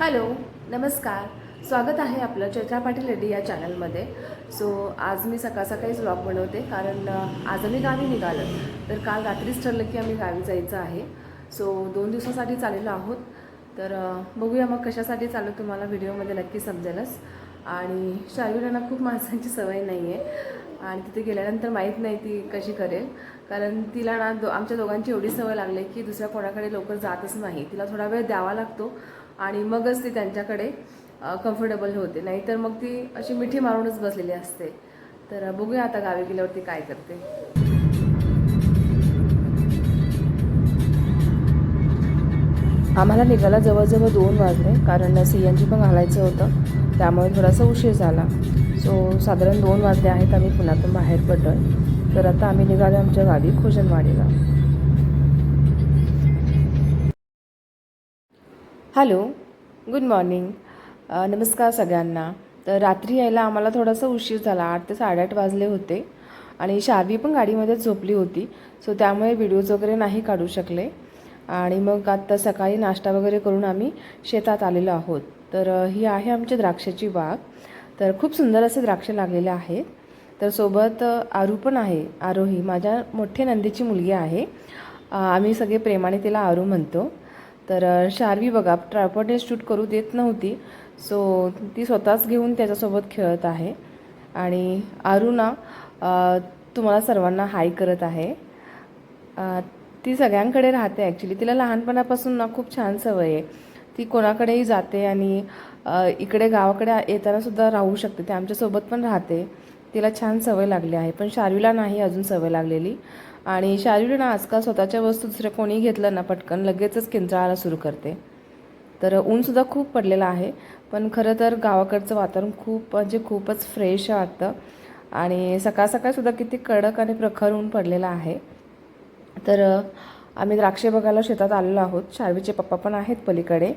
Hello नमस्कार. स्वागत आहे आपलं चैत्रा पाटील रेड्डी या चॅनलमध्ये. सो आज मी सकाळ सकाळीच व्लॉग बनवते कारण आज आम्ही गावी निघालो तर काल रात्रीच ठरलं की आम्ही गावी जायचं आहे. सो दोन दिवसासाठी चाललेलो आहोत. तर बघूया मग कशासाठी चालू तुम्हाला व्हिडिओमध्ये नक्की समजेलच. आणि शार्विलांना खूप माणसांची सवय नाही आहे आणि तिथे गेल्यानंतर माहीत नाही ती कशी करेल. कारण तिला ना दो आमच्या दोघांची एवढी सवय लागली की दुसऱ्या कोणाकडे लवकर जातच नाही. तिला थोडा वेळ द्यावा लागतो. आणि मगच ती त्यांच्याकडे कम्फर्टेबल होते. नाहीतर मग ती अशी मिठी मारूनच बसलेली असते. तर बघूया आता गावी गेल्यावरती काय करते. आम्हाला निघायला जवळजवळ दोन वाजले. कारण सी एन जी पण घालायचं होतं. त्यामुळे थोडासा उशीर झाला. सो साधारण दोन वाजले आहेत आम्ही पुण्यातून बाहेर पडलो तर आता आम्ही निघालो आमच्या गावी खोजनवाडीला. Hello good morning. नमस्कार सगळ्यांना. तर रात्री यायला आम्हाला थोडासा उशीर झाला आठ ते साडेआठ वाजले होते आणि शार्वी पण गाडीमध्येच झोपली होती सो त्यामुळे व्हिडिओज वगैरे नाही काढू शकले. आणि मग आत्ता सकाळी नाश्ता वगैरे करून आम्ही शेतात आलेलो आहोत. तर ही आहे आमची द्राक्षाची बाग. तर खूप सुंदर असे द्राक्ष लागलेले आहेत. तर सोबत आरू पण आहे आरोही. माझ्या मोठ्या नंदीची मुलगी आहे. आम्ही सगळे प्रेमाने तिला आरू म्हणतो. तर शार्वी बघा ट्रायपॉडने शूट करू देत नव्हती. सो ती स्वतःच घेऊन त्याच्यासोबत खेळत आहे. आणि अरुणा तुम्हाला सर्वांना हाय करत आहे. ती सगळ्यांकडे राहते ॲक्च्युली तिला लहानपणापासून ना खूप छान सवय आहे. ती कोणाकडेही जाते आणि इकडे गावाकडे येतानासुद्धा राहू शकते. ती आमच्यासोबत पण राहते. तिला छान सवय लागली आहे. पण शार्वीला नाही अजून सवय लागलेली. आणि शार्वीला ना आजकाल स्वतःच्या वस्तू दुसऱ्या कोणी घेतलं ना पटकन लगेचच किंचाळायला सुरू करते. तर ऊनसुद्धा खूप पडलेलं आहे पण खरं तर गावाकडचं वातावरण खूप म्हणजे खूपच फ्रेश वाटतं. आणि सकाळ सकाळसुद्धा किती कडक आणि प्रखर ऊन पडलेलं आहे. तर आम्ही द्राक्षे बघायला शेतात आलेलो आहोत. शार्वीचे पप्पा पण आहेत पलीकडे.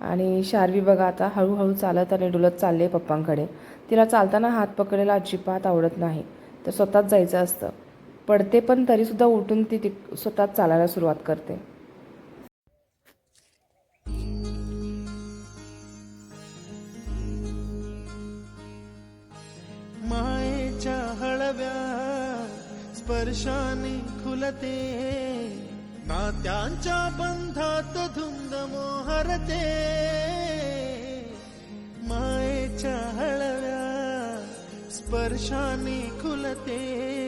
आणि शार्वी बघा आता हळूहळू चालत आणि डुलत चालले पप्पांकडे. तिला चालताना हात पकडायला अजिबात आवडत नाही. तर स्वतःच जायचं असतं. पडते पण तरीसुद्धा उठून ती ती स्वतः चालायला सुरुवात करते. मायेच्या हळव्या स्पर्शाने खुलते. नात्यांच्या बंधात धुंद मोहरते. मायेच्या हळव्या स्पर्शाने खुलते.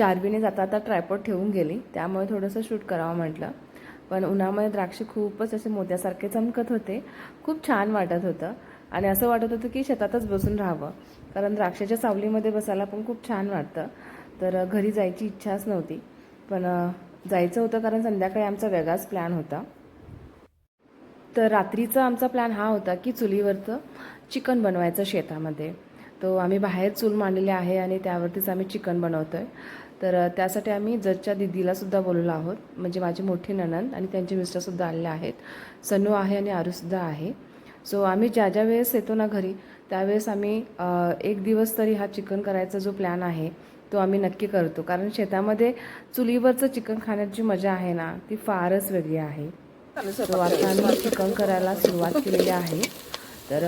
शार्वीने जाता आता ट्रायपॉड ठेवून गेली. त्यामुळे थोडंसं शूट करावं म्हटलं. पण उन्हामध्ये द्राक्षे खूपच असे मोत्यासारखे चमकत होते. खूप छान वाटत होतं. आणि असं वाटत होतं की शेतातच बसून राहावं. कारण द्राक्षाच्या सावलीमध्ये बसायला पण खूप छान वाटतं. तर घरी जायची इच्छाच नव्हती. पण जायचं होतं कारण संध्याकाळी आमचा वेगळाच प्लॅन होता. तर रात्रीचा आमचा प्लॅन हा होता की चुलीवरचं चिकन बनवायचं शेतामध्ये. तो आम्ही बाहेर चूल मांडलेली आहे आणि त्यावरतीच आम्ही चिकन बनवतो आहे तर त्यासाठी आम्ही जजच्या दिदीला सुद्धा बोलवलं आहोत. म्हणजे माझी मोठी ननंद आणि त्यांचे मिस्टरसुद्धा आलेले आहेत. सनू आहे आणि आरूसुद्धा आहे. सो आम्ही ज्या ज्या वेळेस येतो ना घरी त्यावेळेस आम्ही एक दिवस तरी हा चिकन करायचा जो प्लॅन आहे तो आम्ही नक्की करतो. कारण शेतामध्ये चुलीवरचं चिकन खाण्याची मजा आहे ना ती फारच वेगळी आहे. तो आता आम्ही चिकन करायला सुरुवात केलेली आहे. तर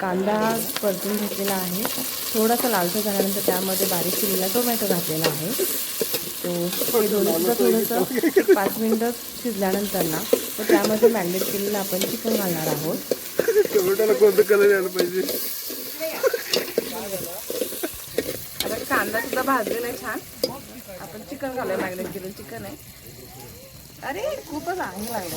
कांदा परतून घेतलेला आहे. थोडासा लालसर झाल्यानंतर त्यामध्ये बारीक केलेला टोमॅटो घातलेला आहे. तो हे दोन्ही सुद्धा थोडंसं पाच मिनटं शिजल्यानंतर ना तर त्यामध्ये मॅरिनेट केलेलं आपण चिकन घालणार आहोत. टोमॅटोला कोणतं कलर यायला पाहिजे? आता कांदा सुद्धा भाजलेला आहे छान. आपण चिकन घालूया मॅरिनेट केलेलं चिकन आहे. अरे खूपच आहे लागलं.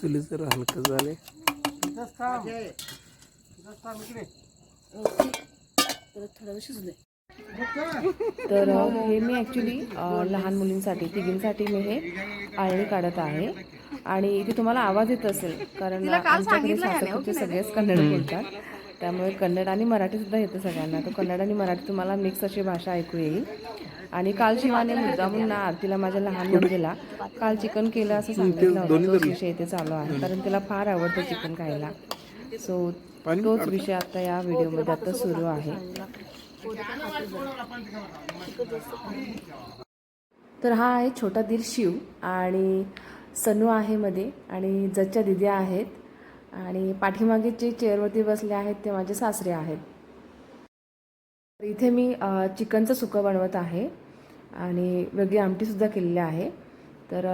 चुली जरा हलकं झाले तर हे मी ॲक्च्युली लहान मुलींसाठी तिघींसाठी मी हे आळणी काढत आहे. आणि इथे तुम्हाला आवाज येत असेल कारण आमच्याकडे सासरकडचे सगळेच कन्नड बोलतात. त्यामुळे कन्नड आणि मराठी सुद्धा येतं सगळ्यांना. तर कन्नड आणि मराठी तुम्हाला मिक्स अशी भाषा ऐकू येईल. आणि काल शिवाने मुद्दामून ना आरतीला माझ्या लहान मुलगीला काल चिकन केलं असं सांगितलं होतं. विषय इथे चालू आहे कारण तिला फार आवडतं चिकन खायला. सो तोच विषय आता या व्हिडिओमध्ये आता सुरू आहे. तर हा आहे छोटा दीर शिव आणि सनू आहे मध्ये आणि जच्या दिद्या आहेत. आणि पाठीमागे जे चेअरवरती बसले आहेत ते माझे सासरे आहेत. इथे मी चिकनचं सुकं बनवत आहे. आणि वेगळी आमटीसुद्धा केलेली आहे. तर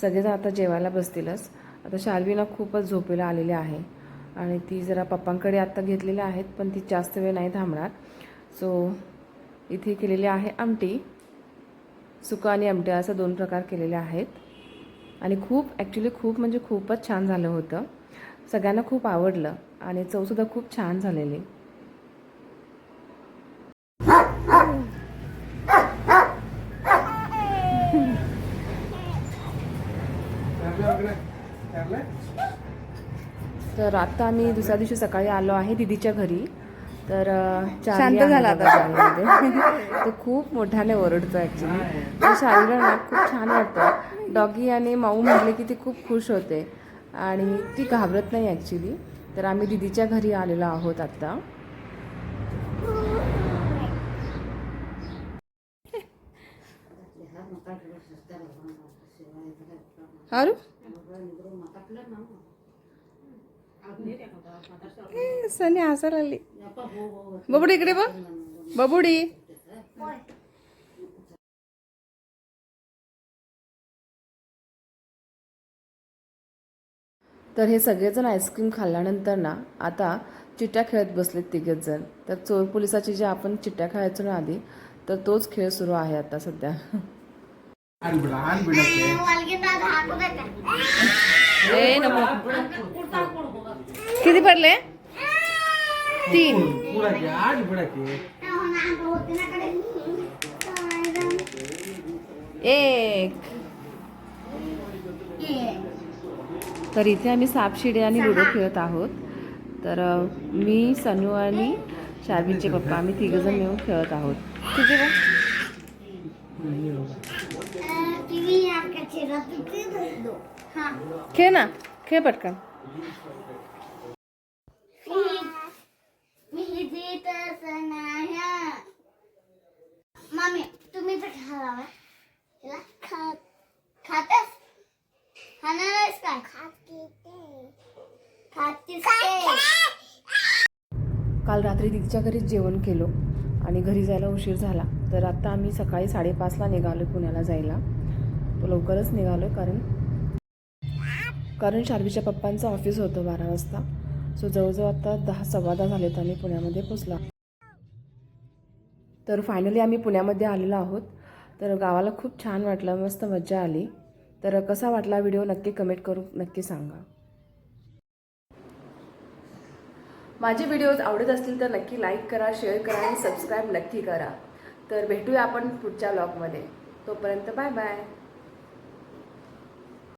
सगळेजण आता जेवायला बसतीलच. आता शाल्वीला खूपच झोपेला आलेली आहे. आणि ती जरा पप्पांकडे आत्ता घेतलेल्या आहेत पण ती जास्त वेळ नाही थांबणार. सो इथे केलेली आहे आमटी. सुकं आणि आमटी असं दोन प्रकार केलेले आहेत. आणि खूप ॲक्च्युली खूप म्हणजे खूपच छान झालं होतं. सगळ्यांना खूप आवडलं आणि चवसुद्धा खूप छान झालेली. तर आता आम्ही दुसऱ्या दिवशी सकाळी आलो आहे दिदीच्या घरी. तर शांत झाला आता. तो खूप मोठ्याने ओरडतो ॲक्च्युली तर शारीला ना खूप छान वाटतं. डॉगी आणि माऊ म्हटले की ती खूप खुश होते. आणि ती घाबरत नाही ॲक्च्युली तर आम्ही दिदीच्या घरी आलेलो आहोत आत्ता अरू ए, सनी हसायला आली बबुडी इकडे बघ बबुडी तर हे सगळेजण आईस्क्रीम खाल्ल्यानंतर ना आता चिट्ट्या खेळत बसलेत तिघेच जण तर चोर पोलिसाची जे आपण चिट्ट्या खेळायचो ना आधी तर तोच खेळ सुरू आहे आता सध्या. ए नको किती पडले? तीन. एक. तर इथे आम्ही सापशिडी आणि लुडो खेळत आहोत. तर मी सनू आणि शार्विनचे पप्पा आम्ही तिघजण मिळून खेळत आहोत. तुझे का खेळ ना. खेळ पटकन. मामी तुम्ही तर खावा हिला खा खाणार आहेस काय? खातीस काल रात्री दिदीच्या घरीच जेवण केलो आणि घरी जायला उशीर झाला. तर आता आम्ही सकाळी साडेपाचला निघालो पुण्याला जायला. तो लवकरच निघालो कारण कारण शार्वीच्या पप्पांचं ऑफिस होतं बारा वाजता. सो जवळजवळ आता दहा सव्वा दहा झालेत आम्ही पुण्यामध्ये पोचला तर फायनली आम्ही पुण्यामध्ये आलेलो आहोत. तर गावाला खूप छान वाटलं मस्त मज्जा आली. तर कसा वाटला व्हिडिओ नक्की कमेंट करून नक्की सांगा. माझे व्हिडिओज आवडत असतील तर नक्की लाईक करा शेअर करा आणि सबस्क्राईब नक्की करा. तर भेटूया आपण पुढच्या ब्लॉगमध्ये तोपर्यंत बाय बाय